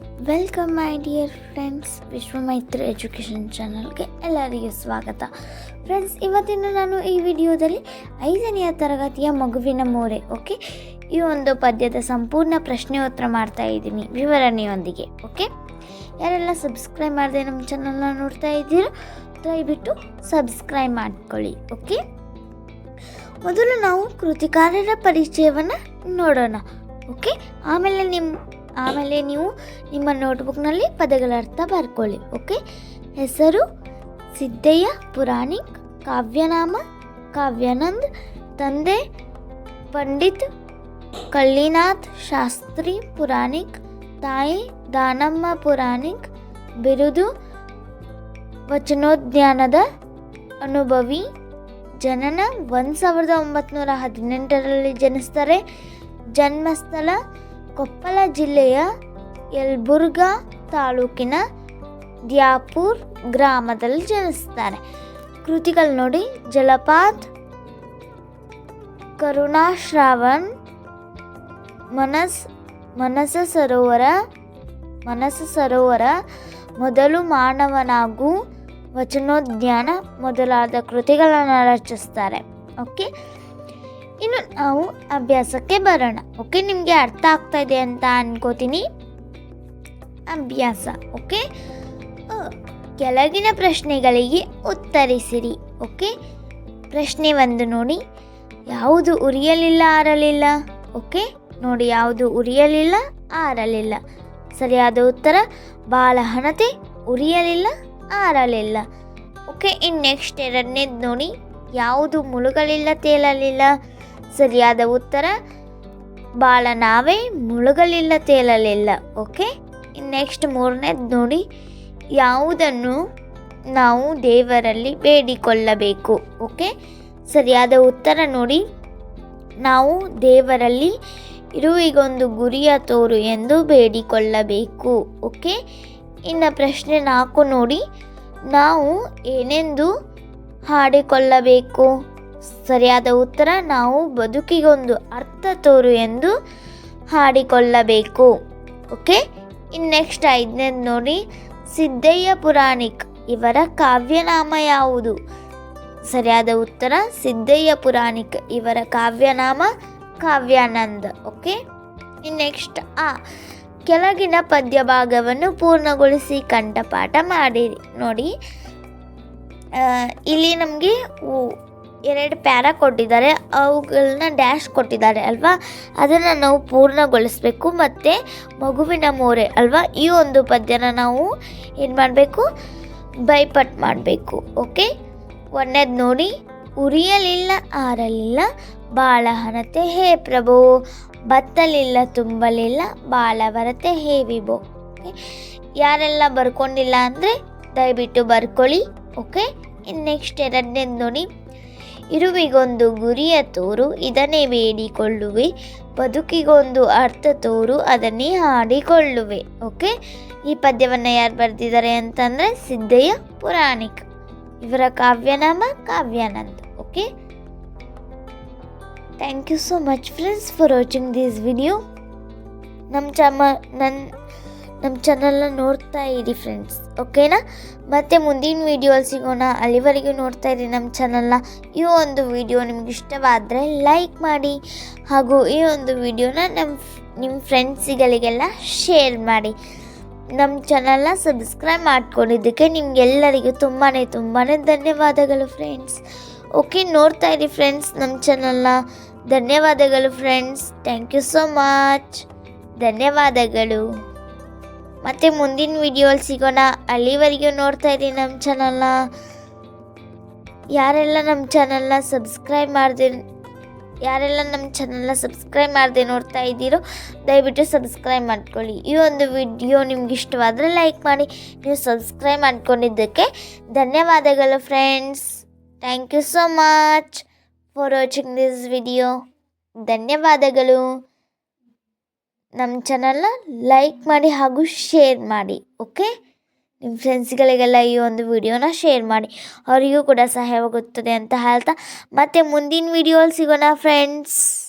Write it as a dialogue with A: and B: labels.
A: Welcome my dear friends Vishwamaitri education ಚಾನಲ್ಗೆ ಎಲ್ಲರಿಗೂ ಸ್ವಾಗತ. ಫ್ರೆಂಡ್ಸ್ ಇವತ್ತಿನ ನಾನು ಈ ವಿಡಿಯೋದಲ್ಲಿ ಐದನೆಯ ತರಗತಿಯ ಮಗುವಿನ ಮೋರೆ ಓಕೆ ಈ ಒಂದು ಪದ್ಯದ ಸಂಪೂರ್ಣ ಪ್ರಶ್ನೆಯೋತ್ತರ ಮಾಡ್ತಾ ಇದ್ದೀನಿ, ವಿವರಣೆಯೊಂದಿಗೆ ಓಕೆ ಯಾರೆಲ್ಲ ಸಬ್ಸ್ಕ್ರೈಬ್ ಮಾಡದೆ ನಮ್ಮ ಚಾನಲ್ನ ನೋಡ್ತಾ ಇದ್ದೀರೋ, ದಯವಿಟ್ಟು ಸಬ್ಸ್ಕ್ರೈಬ್ ಮಾಡ್ಕೊಳ್ಳಿ ಓಕೆ ಮೊದಲು ನಾವು ಕೃತಿಕಾರರ ಪರಿಚಯವನ್ನು ನೋಡೋಣ ಓಕೆ ಆಮೇಲೆ ನಿಮ್ಮ ಆಮೇಲೆ ನೀವು ನಿಮ್ಮ ನೋಟ್ಬುಕ್ನಲ್ಲಿ ಪದಗಳ ಅರ್ಥ ಬರ್ಕೊಳ್ಳಿ ಓಕೆ ಹೆಸರು ಸಿದ್ದಯ್ಯ ಪುರಾಣಿಕ್, ಕಾವ್ಯನಾಮ, ಕಾವ್ಯಾನಂದ್, ತಂದೆ, ಪಂಡಿತ್, ಕಳ್ಳಿನಾಥ್, ಶಾಸ್ತ್ರಿ, ಪುರಾಣಿಕ್, ತಾಯಿ, ದಾನಮ್ಮ, ಪುರಾಣಿಕ್, ಬಿರುದು, ವಚನೋದ್ಯಾನದ ಅನುಭವಿ, ಜನನ ಒಂದು ಸಾವಿರದ ಒಂಬತ್ನೂರ ಹದಿನೆಂಟರಲ್ಲಿ ಜನಿಸ್ತಾರೆ, ಜನ್ಮಸ್ಥಳ ಕೊಪ್ಪಳ ಜಿಲ್ಲೆಯ ಯಲ್ಬುರ್ಗಾ ತಾಲೂಕಿನ ದ್ಯಾಪುರ್ ಗ್ರಾಮದಲ್ಲಿ ಜನಿಸ್ತಾರೆ ಕೃತಿಗಳು ನೋಡಿ, ಜಲಪಾತ್, ಕರುಣಾಶ್ರಾವಣ್, ಮನಸ್, ಮನಸ ಸರೋವರ ಮನಸ ಸರೋವರ, ಮೊದಲು ಮಾನವನಾಗೂ, ವಚನೋದ್ಯಾನ ಮೊದಲಾದ ಕೃತಿಗಳನ್ನು ರಚಿಸ್ತಾರೆ. ಓಕೆ ಇನ್ನು ನಾವು ಅಭ್ಯಾಸಕ್ಕೆ ಬರೋಣ. ಓಕೆ ನಿಮಗೆ ಅರ್ಥ ಆಗ್ತಾ ಇದೆ ಅಂತ ಅನ್ಕೋತೀನಿ. ಅಭ್ಯಾಸ ಓಕೆ ಕೆಳಗಿನ ಪ್ರಶ್ನೆಗಳಿಗೆ ಉತ್ತರಿಸಿರಿ ಓಕೆ ಪ್ರಶ್ನೆ ಒಂದು ನೋಡಿ. ಯಾವುದು ಉರಿಯಲಿಲ್ಲ, ಆರಲಿಲ್ಲ? ಓಕೆ ನೋಡಿ, ಯಾವುದು ಉರಿಯಲಿಲ್ಲ, ಆರಲಿಲ್ಲ. ಸರಿಯಾದ ಉತ್ತರ ಬಾಲಹಣತೆ ಉರಿಯಲಿಲ್ಲ, ಆರಲಿಲ್ಲ. ಓಕೆ ಇನ್ನು ನೆಕ್ಸ್ಟ್ ಎರಡನೇದು ನೋಡಿ. ಯಾವುದು ಮುಳುಗಲಿಲ್ಲ, ತೇಲಲಿಲ್ಲ? ಸರಿಯಾದ ಉತ್ತರ ಬಾಲನಾವೆ ಮುಳುಗಲಿಲ್ಲ, ತೇಲಲಿಲ್ಲ. ಓಕೆ? ನೆಕ್ಸ್ಟ್ ಮೂರನೇದು ನೋಡಿ, ಯಾವುದನ್ನು ನಾವು ದೇವರಲ್ಲಿ ಬೇಡಿಕೊಳ್ಳಬೇಕು? ಓಕೆ? ಸರಿಯಾದ ಉತ್ತರ ನೋಡಿ, ನಾವು ದೇವರಲ್ಲಿ ಇರುವಿಗೊಂದು ಗುರಿಯ ತೋರು ಎಂದು ಬೇಡಿಕೊಳ್ಳಬೇಕು. ಓಕೆ? ಇನ್ನು ಪ್ರಶ್ನೆ ನಾಲ್ಕು ನೋಡಿ, ನಾವು ಏನೆಂದು ಹಾಡಿಕೊಳ್ಳಬೇಕು? ಸರಿಯಾದ ಉತ್ತರ ನಾವು ಬದುಕಿಗೊಂದು ಅರ್ಥ ತೋರು ಎಂದು ಹಾಡಿಕೊಳ್ಳಬೇಕು. ಓಕೆ? ಇನ್ನು ನೆಕ್ಸ್ಟ್ ಐದನೇದು ನೋಡಿ. ಸಿದ್ದಯ್ಯ ಪುರಾಣಿಕ್ ಇವರ ಕಾವ್ಯನಾಮ ಯಾವುದು? ಸರಿಯಾದ ಉತ್ತರ ಸಿದ್ದಯ್ಯ ಪುರಾಣಿಕ್ ಇವರ ಕಾವ್ಯನಾಮ ಕಾವ್ಯಾನಂದ. ಓಕೆ? ಇನ್ನು ನೆಕ್ಸ್ಟ್ ಆ ಕೆಳಗಿನ ಪದ್ಯ ಭಾಗವನ್ನು ಪೂರ್ಣಗೊಳಿಸಿ ಕಂಠಪಾಠ ಮಾಡಿರಿ. ನೋಡಿ. ಇಲ್ಲಿ ನಮಗೆ ಎರಡು ಪ್ಯಾರ ಕೊಟ್ಟಿದ್ದಾರೆ. ಅವುಗಳನ್ನ ಡ್ಯಾಶ್ ಕೊಟ್ಟಿದ್ದಾರೆ ಅಲ್ವಾ? ಅದನ್ನು ನಾವು ಪೂರ್ಣಗೊಳಿಸಬೇಕು. ಮತ್ತು ಮಗುವಿನ ಮೋರೆ ಅಲ್ವಾ? ಈ ಒಂದು ಪದ್ಯನ ನಾವು ಏನು ಮಾಡಬೇಕು? ಬೈಪಟ್ ಮಾಡಬೇಕು. ಓಕೆ? ಒಂದೇದು ನೋಡಿ. ಉರಿಯಲಿಲ್ಲ, ಆರಲಿಲ್ಲ ಬಾಳ ಹಣತೆ ಹೇ ಪ್ರಭು. ಬತ್ತಲಿಲ್ಲ, ತುಂಬಲಿಲ್ಲ, ಬಾಳವರತೆ ಹೇ ವಿಭೋ. ಓಕೆ? ಯಾರೆಲ್ಲ ಬರ್ಕೊಂಡಿಲ್ಲ ಅಂದರೆ ದಯವಿಟ್ಟು ಬರ್ಕೊಳ್ಳಿ. ಓಕೆ? ಇನ್ನು ನೆಕ್ಸ್ಟ್ ಎರಡನೇದು ನೋಡಿ. ಇರುವಿಗೊಂದು ಗುರಿಯ ತೋರು, ಇದನ್ನೇ ಬೇಡಿಕೊಳ್ಳುವೆ. ಬದುಕಿಗೊಂದು ಅರ್ಥ ತೋರು, ಅದನ್ನೇ ಹಾಡಿಕೊಳ್ಳುವೆ. ಓಕೆ ಈ ಪದ್ಯವನ್ನು ಯಾರು ಬರೆದಿದ್ದಾರೆ ಅಂತಂದರೆ ಸಿದ್ದಯ್ಯ ಪುರಾಣಿಕ. ಇವರ ಕಾವ್ಯನಾಮ Kavyanand. Okay thank you so much friends for watching this video ನಮ್ಮ ಚಮ ನನ್ನ ನಮ್ಮ ಚಾನಲ್ನ ನೋಡ್ತಾ ಇರಿ ಫ್ರೆಂಡ್ಸ್ ಓಕೆನಾ ಮತ್ತೆ ಮುಂದಿನ ವೀಡಿಯೋಲ್ಲಿ ಸಿಗೋಣ. ಅಲ್ಲಿವರೆಗೂ ನೋಡ್ತಾ ಇರಿ ನಮ್ಮ ಚಾನಲ್ನ ಈ ಒಂದು ವಿಡಿಯೋ ನಿಮ್ಗೆ ಇಷ್ಟವಾದರೆ ಲೈಕ್ ಮಾಡಿ ಹಾಗೂ ಈ ಒಂದು ವಿಡಿಯೋನ ನಮ್ಮ ನಿಮ್ಮ ಫ್ರೆಂಡ್ಸ್ಗಳಿಗೆಲ್ಲ ಶೇರ್ ಮಾಡಿ. ನಮ್ಮ ಚಾನಲ್ನ ಸಬ್ಸ್ಕ್ರೈಬ್ ಮಾಡ್ಕೊಂಡಿದ್ದಕ್ಕೆ ನಿಮಗೆಲ್ಲರಿಗೂ ತುಂಬಾ ತುಂಬಾ ಧನ್ಯವಾದಗಳು ಫ್ರೆಂಡ್ಸ್ ಓಕೆ ನೋಡ್ತಾ ಇರಿ ಫ್ರೆಂಡ್ಸ್ ನಮ್ಮ ಚಾನಲ್ನ ಧನ್ಯವಾದಗಳು friends thank you so much ಧನ್ಯವಾದಗಳು. ಮತ್ತೆ ಮುಂದಿನ ವಿಡಿಯೋಲಿ ಸಿಗೋಣ. ಅಲ್ಲಿವರೆಗೂ ನೋಡ್ತಾ ಇದ್ದೀನಿ ನಮ್ಮ ಚಾನಲ್ನ ಯಾರೆಲ್ಲ ನಮ್ಮ ಚಾನಲ್ನ ಸಬ್ಸ್ಕ್ರೈಬ್ ಮಾಡಿದೆ, ಯಾರೆಲ್ಲ ನಮ್ಮ ಚಾನಲ್ನ ಸಬ್ಸ್ಕ್ರೈಬ್ ಮಾಡದೆ ನೋಡ್ತಾ ಇದ್ದೀರೋ, ದಯವಿಟ್ಟು ಸಬ್ಸ್ಕ್ರೈಬ್ ಮಾಡ್ಕೊಳ್ಳಿ. ಈ ಒಂದು ವಿಡಿಯೋ ನಿಮ್ಗೆ ಇಷ್ಟವಾದರೆ ಲೈಕ್ ಮಾಡಿ. ನೀವು ಸಬ್ಸ್ಕ್ರೈಬ್ ಮಾಡ್ಕೊಂಡಿದ್ದಕ್ಕೆ ಧನ್ಯವಾದಗಳು friends thank you so much for watching this video ಧನ್ಯವಾದಗಳು. ನಮ್ಮ ಚಾನಲ್ನ ಲೈಕ್ ಮಾಡಿ ಹಾಗೂ ಶೇರ್ ಮಾಡಿ ಓಕೆ ನಿಮ್ಮ ಫ್ರೆಂಡ್ಸ್ಗಳಿಗೆಲ್ಲ ಈ ಒಂದು ವಿಡಿಯೋನ ಶೇರ್ ಮಾಡಿ. ಅವರಿಗೂ ಕೂಡ ಸಹಾಯವಾಗುತ್ತದೆ ಅಂತ ಹೇಳ್ತಾ, ಮತ್ತೆ ಮುಂದಿನ ವಿಡಿಯೋಲ್ಲಿ ಸಿಗೋಣ ಫ್ರೆಂಡ್ಸ್